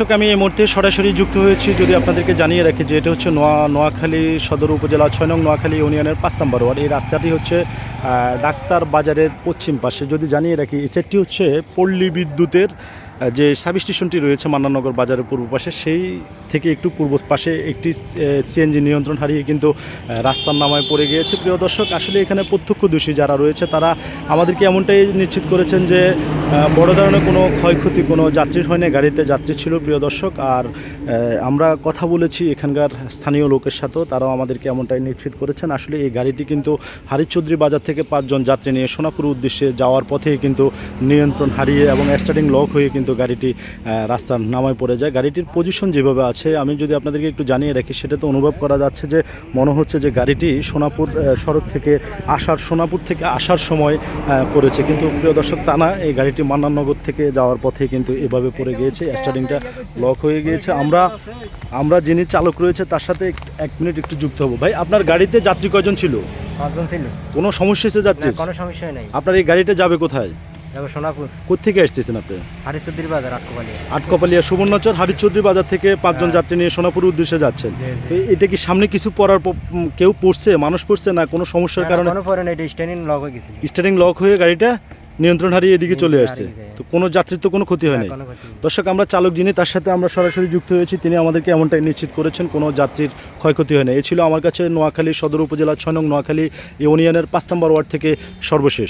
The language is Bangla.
দর্শক, আমি এই মুহূর্তে সরাসরি যুক্ত হয়েছি যদি আপনাদেরকে জানিয়ে রাখি যে এটা হচ্ছে নোয়া, নোয়াখালী সদর উপজেলা ছয় নং নোয়াখালী ইউনিয়নের পাঁচ নম্বর ওয়ার্ড। এই রাস্তাটি হচ্ছে ডাক্তার বাজারের পশ্চিম পাশে। যদি জানিয়ে রাখি, এই সেটটি হচ্ছে পল্লী বিদ্যুতের যে সাব স্টেশনটি রয়েছে মান্নানগর বাজারের পূর্ব পাশে, সেই থেকে একটু পূর্ব পাশে একটি সিএনজি নিয়ন্ত্রণ হারিয়ে কিন্তু রাস্তার নামায় পড়ে গিয়েছে। প্রিয় দর্শক, আসলে এখানে প্রত্যক্ষদর্শী যারা রয়েছে, তারা আমাদেরকে এমনটাই নিশ্চিত করেছেন যে বড় ধরনের কোনো ক্ষয়ক্ষতি, কোনো যাত্রীর হয়নি, গাড়িতে যাত্রী ছিল, প্রিয় দর্শক। আর আমরা কথা বলেছি এখানকার স্থানীয় লোকের সাথেও, তারাও আমাদেরকে এমনটাই নিশ্চিত করেছেন। আসলে এই গাড়িটি কিন্তু হারিচৌধুরী বাজার থেকে পাঁচজন যাত্রী নিয়ে সোনাপুর উদ্দেশ্যে যাওয়ার পথে কিন্তু নিয়ন্ত্রণ হারিয়ে এবং স্টার্টিং লক হয়ে কিন্তু গাড়িটি রাস্তার নামায় পড়ে যায়। গাড়িটির পজিশন যেভাবে আছে আমি যদি আপনাদেরকে একটু জানিয়ে রাখি সেটা তো অনুভব করা যাচ্ছে যে মনে হচ্ছে যে গাড়িটি সোনাপুর সড়ক থেকে আসার সোনাপুর থেকে আসার সময় পড়েছে। কিন্তু প্রিয় দর্শক তা না এই গাড়িটি মান্নানগর থেকে যাওয়ার পথে কিন্তু এভাবে পড়ে গিয়েছে। স্টার্টিংটা লক হয়ে গিয়েছে। আমরা আমরা যিনি চালক রয়েছে তার সাথে এক- মিনিট একটু যুক্ত হব। ভাই আপনার গাড়িতে যাত্রী কয়জন ছিল? পাঁচজন ছিল। কোনো সমস্যা হয়েছে যাত্রী কোনো সমস্যা নাই। আপনার এই গাড়িটা যাবে কোথায়? যাব সোনাপুর। কোথেকে আসতেছেন আপনি? হারিসুদ্দির বাজার আটকোপালি আটকপালিয়া সুবর্ণচর হারিচৌধুরী বাজার থেকে পাঁচজন যাত্রী নিয়ে সোনাপুর উদ্দেশ্যে যাচ্ছেন। এটা কি সামনে কিছু পড়ার কেউ পড়ছে মানুষ পড়ছে না কোনো সমস্যার কারণে? কোনো পরে নাই এটা স্ট্যান্ডিং লক হয়ে লক হয়ে গাড়িটা নিয়ন্ত্রণ হারিয়ে এদিকে চলে আসছে। তো কোনো যাত্রীর তো কোনো ক্ষতি হয় না, নেই। দর্শক আমরা চালক যিনি তার সাথে আমরা সরাসরি যুক্ত হয়েছি। তিনি আমাদেরকে এমনটাই নিশ্চিত করেছেন কোনো যাত্রীর ক্ষয়ক্ষতি হয়নি এ ছিল আমার কাছে নোয়াখালী সদর উপজেলা ছয় নং নোয়াখালী ইউনিয়নের পাঁচ নম্বর ওয়ার্ড থেকে সর্বশেষ।